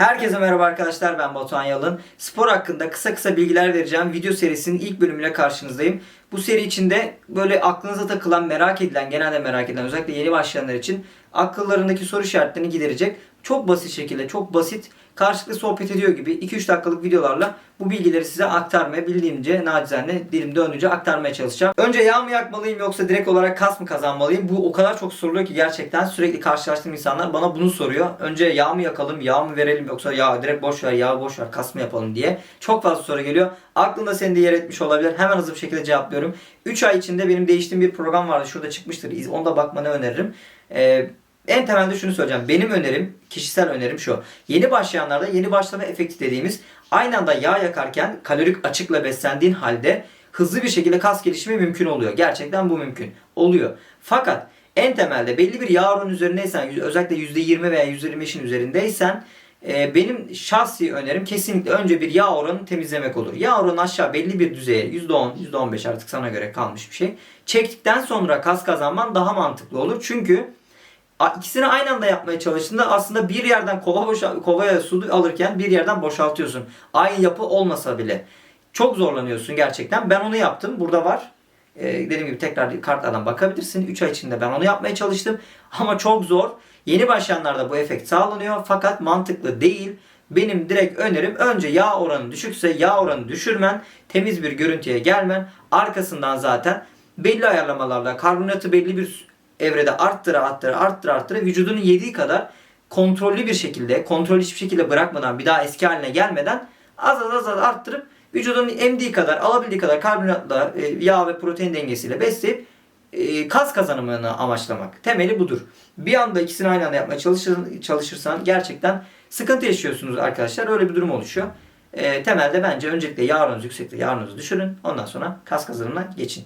Herkese merhaba arkadaşlar ben Batuhan Yalın. Spor hakkında kısa kısa bilgiler vereceğim video serisinin ilk bölümüyle karşınızdayım. Bu seri içinde böyle aklınıza takılan, merak edilen, genelde merak edilen özellikle yeni başlayanlar için akıllarındaki soru işaretlerini giderecek. Çok basit şekilde, çok basit karşılıklı sohbet ediyor gibi 2-3 dakikalık videolarla bu bilgileri size aktarmaya bildiğimce nacizane dilim döndüğünce aktarmaya çalışacağım. Önce yağ mı yakmalıyım yoksa direkt olarak kas mı kazanmalıyım? Bu o kadar çok soruluyor ki gerçekten sürekli karşılaştığım insanlar bana bunu soruyor. Önce yağ mı yakalım, yağ mı verelim yoksa ya direkt boş ver, yağ boş ver, kas mı yapalım diye. Çok fazla soru geliyor. Aklında senin de yer etmiş olabilir. Hemen hızlı bir şekilde cevaplıyorum. 3 ay içinde benim değiştiğim bir program vardı. Şurada çıkmıştır. İz- Onu da bakmanı öneririm. Ee, en temelde şunu söyleyeceğim. Benim önerim, kişisel önerim şu. Yeni başlayanlarda yeni başlama efekti dediğimiz aynı anda yağ yakarken kalorik açıkla beslendiğin halde hızlı bir şekilde kas gelişimi mümkün oluyor. Gerçekten bu mümkün. Oluyor. Fakat en temelde belli bir yağ oranı üzerindeysen özellikle %20 veya %25'in üzerindeysen e, benim şahsi önerim kesinlikle önce bir yağ oranını temizlemek olur. Yağ oranı aşağı belli bir düzeye %10, %15 artık sana göre kalmış bir şey. Çektikten sonra kas kazanman daha mantıklı olur. Çünkü İkisini aynı anda yapmaya çalıştığında aslında bir yerden kova boşa, kovaya su alırken bir yerden boşaltıyorsun. Aynı yapı olmasa bile. Çok zorlanıyorsun gerçekten. Ben onu yaptım. Burada var. Ee, dediğim gibi tekrar kartlardan bakabilirsin. 3 ay içinde ben onu yapmaya çalıştım. Ama çok zor. Yeni başlayanlarda bu efekt sağlanıyor. Fakat mantıklı değil. Benim direkt önerim önce yağ oranı düşükse yağ oranı düşürmen, temiz bir görüntüye gelmen, arkasından zaten belli ayarlamalarla karbonatı belli bir evrede arttıra arttıra arttıra arttıra vücudunun yediği kadar kontrollü bir şekilde, kontrol hiçbir şekilde bırakmadan bir daha eski haline gelmeden az az az az arttırıp vücudun emdiği kadar, alabildiği kadar karbonatla, e, yağ ve protein dengesiyle besleyip e, kas kazanımını amaçlamak. Temeli budur. Bir anda ikisini aynı anda yapmaya çalışır, çalışırsan gerçekten sıkıntı yaşıyorsunuz arkadaşlar. Öyle bir durum oluşuyor. E, temelde bence öncelikle yağ oranınız yüksekte yağ oranınızı düşürün. Ondan sonra kas kazanımına geçin.